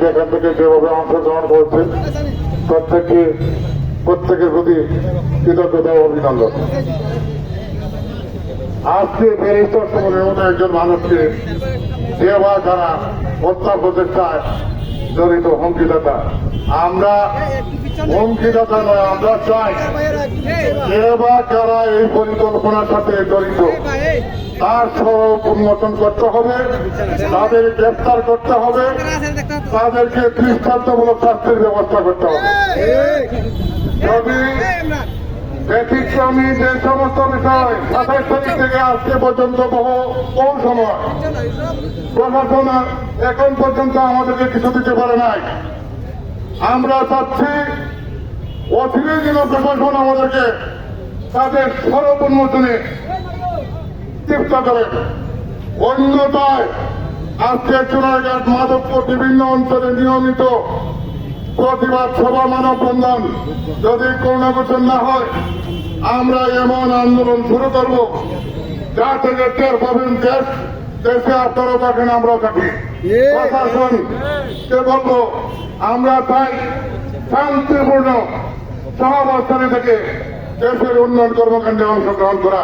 যেখান থেকে যেভাবে অংশগ্রহণ করছে প্রত্যেককে, প্রত্যেকের প্রতি কৃতজ্ঞতা অভিনন্দন। আজকে মতো একজন মানুষকে সেবা যারা হত্যা প্রচেষ্টায় জড়িত হুমকিদাতা আমরা হুমকিদাতা নয় আমরা চাই বা যারা এই পরিকল্পনার সাথে জড়িত তার স্বরূপ উন্মোচন করতে হবে তাদের গ্রেফতার করতে হবে। তাদেরকে দৃষ্টান্তমূলক শাস্তির ব্যবস্থা করতে হবে যদি ব্যতিক্রমী যে সমস্ত বিষয় সাতাইশ তারিখ থেকে আজকে পর্যন্ত বহু কম সময় প্রশাসন এখন পর্যন্ত আমাদেরকে কিছু দিতে পারে নাই আমরা চাচ্ছি যেন প্রশাসন আমাদেরকে তাদের সরব উন্মোচনে চিন্তা করেন অন্যতায় আজকে চুনারঘাট মাধবপুর বিভিন্ন অঞ্চলে নিয়মিত প্রতিবাদ সভা মানববন্ধন যদি করুণাগোচর না হয়, আমরা এমন আন্দোলন শুরু করব যা থেকে টের পাবেন দেশ দেশে আপনারা থাকেন আমরাও থাকি প্রশাসন কে বলব? আমরা চাই শান্তিপূর্ণ সহাবস্থানে থেকে দেশের উন্নয়ন কর্মকাণ্ডে অংশগ্রহণ করা।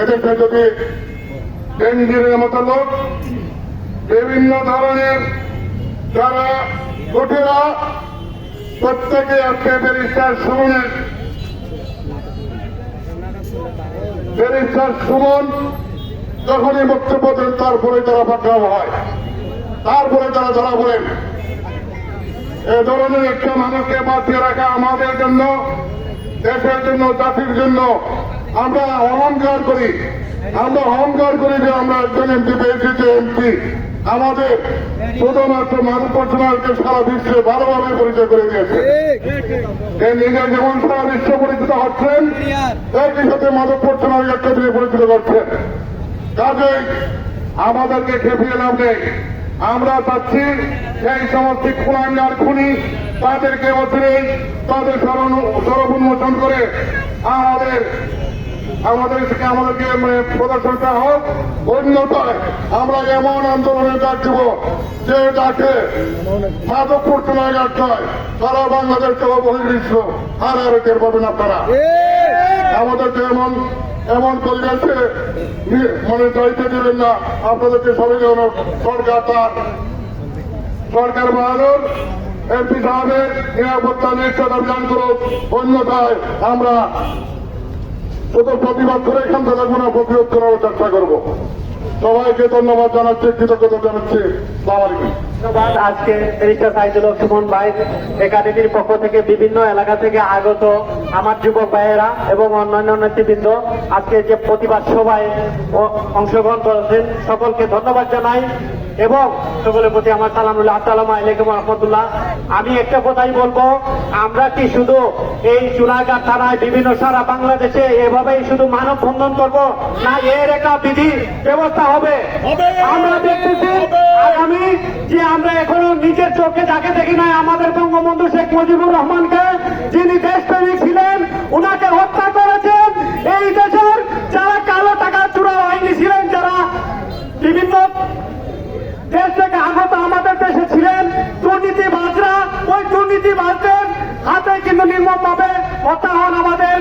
এদেশে যদি বেঞ্জিনের মতো লোক বিভিন্ন ধরনের যারা গোটেরা প্রত্যেকে আজকে ব্যারিস্টার সুমনের ব্যারিস্টার সুমন যখনই বক্তব্য দেন তারপরে তারা পাকড়াও হয় তারপরে তারা ধরা পড়েন। এ ধরনের একটা মানুষকে বাঁচিয়ে রাখা আমাদের জন্য দেশের জন্য জাতির জন্য আমরা অহংকার করি। আমরা অহংকার করি যে আমরা একজন এমপি পেয়েছি যে এমপি আমাদের শুধুমাত্র মানব পর্যটনকে সারা বিশ্বে ভালোভাবে পরিচয় করে দিয়েছে। যে নিজে যেমন সারা বিশ্ব পরিচিত হচ্ছেন একই সাথে মাদক পর্যটনের একটা দিয়ে পরিচিত করছেন। কাজেই আমাদেরকে খেপিয়ে লাভ নেই। আমরা চাচ্ছি সেই সমস্ত খুনাঙ্গার খুনি তাদেরকে অচিরেই তাদের স্মরণ স্বরূপ উন্মোচন করে আমাদের আমাদের থেকে আমাদেরকে মানে প্রদর্শনটা হোক। অন্যতায় আমরা এমন আন্দোলনের ডাক দেব যে ডাকে মাধবপুর চুনাঘাট নয় সারা বাংলাদেশ সহ বহির্বিশ্ব আর আর টের পাবেন আপনারা। আমাদেরকে এমন এমন পরিবেশে মানে যাইতে দেবেন না। আপনাদেরকে সবাই যেন সরকার তার সরকার বাহাদুর, এমপি সাহেবের নিরাপত্তা নিশ্চয় অভিযান করুক। অন্যথায় আমরা প্রতিবাদ করে এখান থেকে কোনো প্রতিরোধ করার চেষ্টা করব। সবাইকে ধন্যবাদ জানাচ্ছি, কৃতজ্ঞতা জানাচ্ছি। ধন্যবাদ। আজকে সাইদুল হক সুমন ভাই একাডেমির পক্ষ থেকে বিভিন্ন এলাকা থেকে আগত আমার যুবক ভাইয়েরা এবং অন্যান্য নেতৃবৃন্দ আজকে যে প্রতিবাদ সভায় অংশগ্রহণ করেছেন, সকলকে ধন্যবাদ জানাই। এবং সকলের প্রতি আমার সালামুল্লাহ আসসালামু আলাইকুম রহমতুল্লাহ। আমি একটা কথাই বলব আমরা কি শুধু এই চুনাঘাট থানায় বিভিন্ন সারা বাংলাদেশে এভাবেই শুধু মানব বন্ধন করব না এর একটা বিধি ব্যবস্থা হবে? আমরা দেখতেছি আগামী যে আমরা এখনও নিজের চোখে যাকে দেখি নাই আমাদের বঙ্গবন্ধু শেখ মুজিবুর রহমানকে যিনি দেশপ্রেমিক ছিলেন উনাকে হত্যা করেছেন কিন্তু নির্মমভাবে হত্যা হন আমাদের।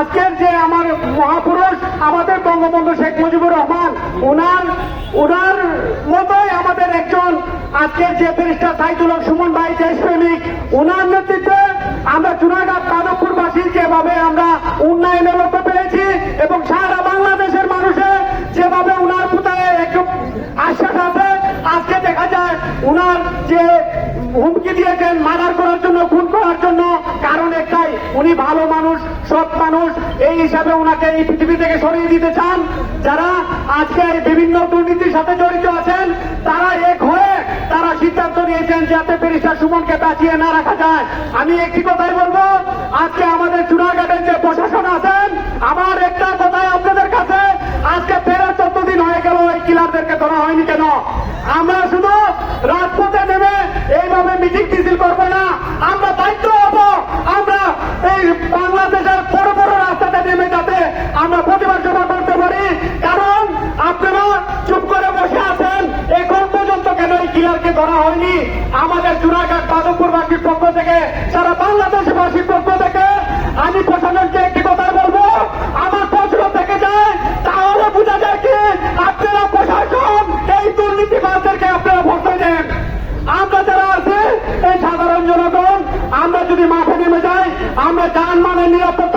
আজকের যে আমার মহাপুরুষ, আমাদের বঙ্গবন্ধু শেখ মুজিবুর রহমান, উনার উনার মতোই আমাদের একজন। আজকের যে ব্যারিস্টার সাইদুল সুমন ভাই, দেশপ্রেমিক, উনার নেতৃত্বে আমরা চুনাঘাট মাধবপুরবাসী যেভাবে আমরা উন্নয়নের লক্ষ্য পেয়েছি এবং সারা বাংলাদেশের মানুষের যেভাবে উনার পুতায় একটু আশ্বাস আছে, আজকে দেখা যায় উনার যে হুমকি দিয়েছেন, মার্ডার করার জন্য উনি ভালো মানুষ, সৎ মানুষ, এই হিসাবে উনাকে এই পৃথিবী থেকে সরিয়ে দিতে চান, যারা আজকে এই বিভিন্ন দুর্নীতির সাথে জড়িত আছেন, তারা এক হয়ে তারা সিদ্ধান্ত নিয়েছেন যাতে ব্যারিস্টার সুমনকে বাঁচিয়ে না রাখা যায়। আমি একটি কথাই বলব, আজকে আমাদের চুনাঘাটের যে প্রশাসন আছেন, আমার একটা কথাই আপনাদের কাছে, আজকে তেরো চোদ্দ দিন হয়ে গেল, এই কিলারদেরকে ধরা হয়নি কেন? আমরা শুধু রাজপথে নেমে এইভাবে মিটিং মিছিল করব না আমরা দায়িত্ব হব আমরা এই বাংলাদেশের বড় বড় রাস্তাতে নেমে যাতে আমরা প্রতিবাদ সভা করতে পারি কারণ আপনারা চুপ করে বসে আছেন এখন পর্যন্ত কেন এই কিলারকে ধরা হয়নি। আমাদের চুরাঘাট মাধবপুরবাসীর পক্ষ থেকে, সারা বাংলাদেশবাসীর পক্ষ থেকে আমি প্রশাসনকে একটি কথা বলব। আমার প্রশ্ন থেকে যায়, তাহলে বোঝা যায় কি আপনারা প্রশাসন এই দুর্নীতিবাদদেরকে আপনারা ভরসা দেন। আমরা যারা আছি, এই সাধারণ জনগণ, আমরা যদি মাঠে নেমে যাই, আমরা যান মানের নিরাপত্তা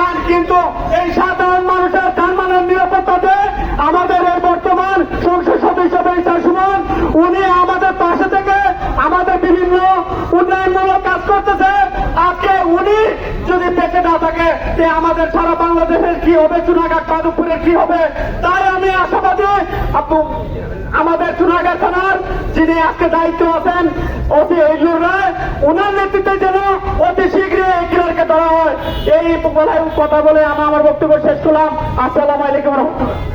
বেতন কিন্তু এই সাধারণ মানুষের যানবাহনের নিরাপত্তাতে আমাদের এই বর্তমান সংসদ সদস্য বেচার সুমন, উনি আমাদের পাশে থেকে আমাদের বিভিন্ন উন্নয়নমূলক কাজ করতেছে। আজকে উনি যদি বেঁচে না থাকে তে আমাদের সারা বাংলাদেশের কি হবে? চুনাঘাট মাধবপুরের কি হবে? তাই আমি আশাবাদী আমাদের চুনাঘাট থানার যিনি আজকে দায়িত্ব আছেন অতি এইজুর রায় ওনার নেতৃত্বে যেন অতি এই ধরা হয় এই কথা বলে আমি আমার বক্তব্য শেষ করলাম। আসসালামু আলাইকুম রহমতুল্লাহ।